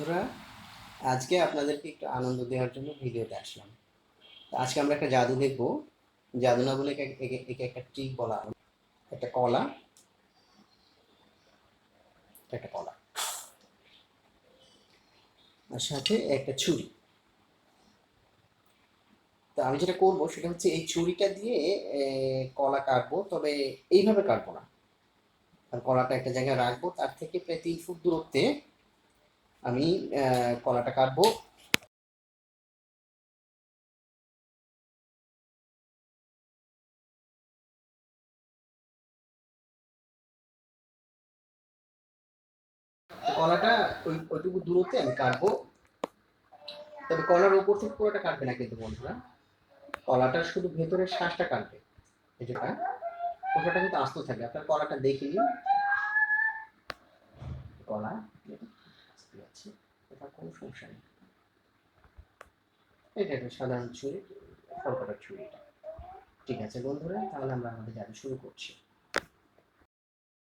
বন্ধুরা, আজকে আপনাদেরকে একটু আনন্দ দেওয়ার জন্য ভিডিওতে আসলাম আজকে আমরা একটা জাদু দেখব। জাদু না বলে একে- একে একে একটা ট্রিক বলা একটা কলা। একটা কলা। আর সাথে একটা ছুরি। তো আমি যেটা করব সেটা হচ্ছে এই ছুরিটা দিয়ে কলা কাটবো। তবে এইভাবে কাটবো না। আর কলাটা একটা জায়গায় রাখব। তার থেকে প্রায় তিন ফুট দূরত্বে আমি কলাটা কাটবো। কলাটা ওই, ওইটুকু দূরত্বে আমি কাটবো। তবে কলার উপর থেকে পুরোটা কাটবে না কিন্তু বন্ধুরা। কলাটা শুধু ভেতরের শ্বাসটা কাটবে। এই যেটা ওটা কিন্তু আস্ত থাকবে। আপনার কলাটা দেখে নিন। কলা এটা কোনো সমস্যা নেই। এটা একটা সাধারণ ছুরি। ঠিক আছে বন্ধুরা, তাহলে আমরা আমাদের শুরু করছি।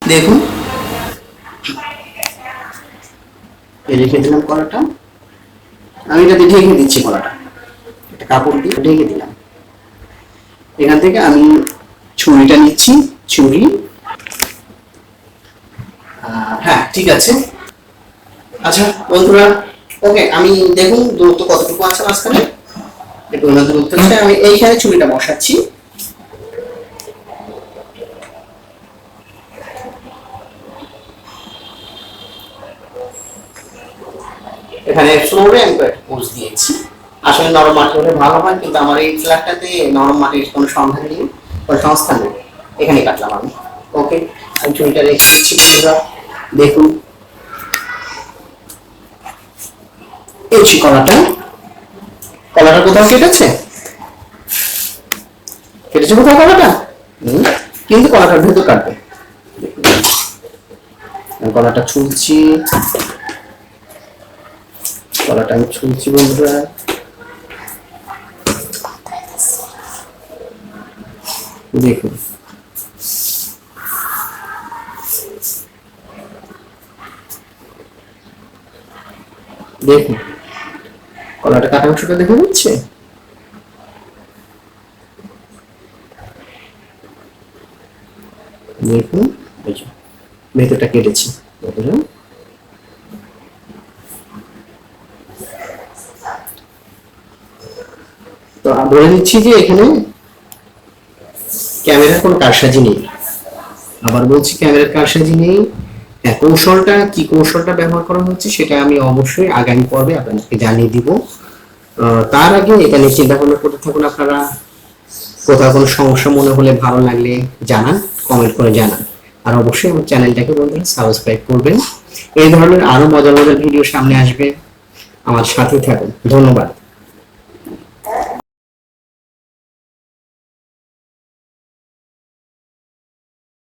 দেখুন। রেখে দিলাম কলাটা আমি এটাতে ঢেকে দিচ্ছি কলাটা একটা কাপড় দিয়ে ঢেকে দিলাম। এখান থেকে আমি ছুরিটা নিচ্ছি, ছুরি। হ্যাঁ ঠিক আছে। আচ্ছা বন্ধুরা, ওকে, আমি দেখুন দূরত্ব কতটুকু আছে মাঝখানে। দেখুন না দূরত্ব আছে, আমি এইখানে ছুরিটা বসাচ্ছি। এখানে ফ্লোরে আমি পোজ দিয়েছি। আসলে নরম মাটি হলে ভালো হয়, কিন্তু আমার এই ফ্ল্যাটটাতে নরম মাটির কোনো সন্ধান নেই, কোনো সংস্থান নেই। এখানে কাটলাম আমি। ওকে, আমি ছুরিটা রেখে দিচ্ছি বন্ধুরা। দেখুন এই কলাটা কলাটা কোথাও কেটেছে? কেটেছে কোথাও কলাটা? কিন্তু কলাটার ভেতর কাটবে। কলাটা ছুলছি। কলাটা আমি ছুলছি বন্ধুরা। দেখুন। দেখুন। কলাটা কাটা অংশটা দেখা যাচ্ছে দেখুন ভেতরটা কেটেছি। তো বলে দিচ্ছি যে এখানে ক্যামেরার কোনো কারসাজি নেই। আবার বলছি ক্যামেরার কারসাজি নেই। হ্যাঁ। কৌশলটা, কি কৌশলটা ব্যবহার করা হচ্ছে সেটা আমি অবশ্যই আগামী পর্বে আপনাদেরকে জানিয়ে দিব। তার আগে এটা নিয়ে চিন্তা ভাবনা করতে থাকুন আপনারা। কোথাও কোনো সমস্যা মনে হলে ভালো লাগলে জানান কমেন্ট করে জানান। আর অবশ্যই আমার চ্যানেলটাকে বন্ধুরা সাবস্ক্রাইব করবেন। এই ধরনের আরও মজার মজার ভিডিও সামনে আসবে। আমার সাথে থাকুন। ধন্যবাদ।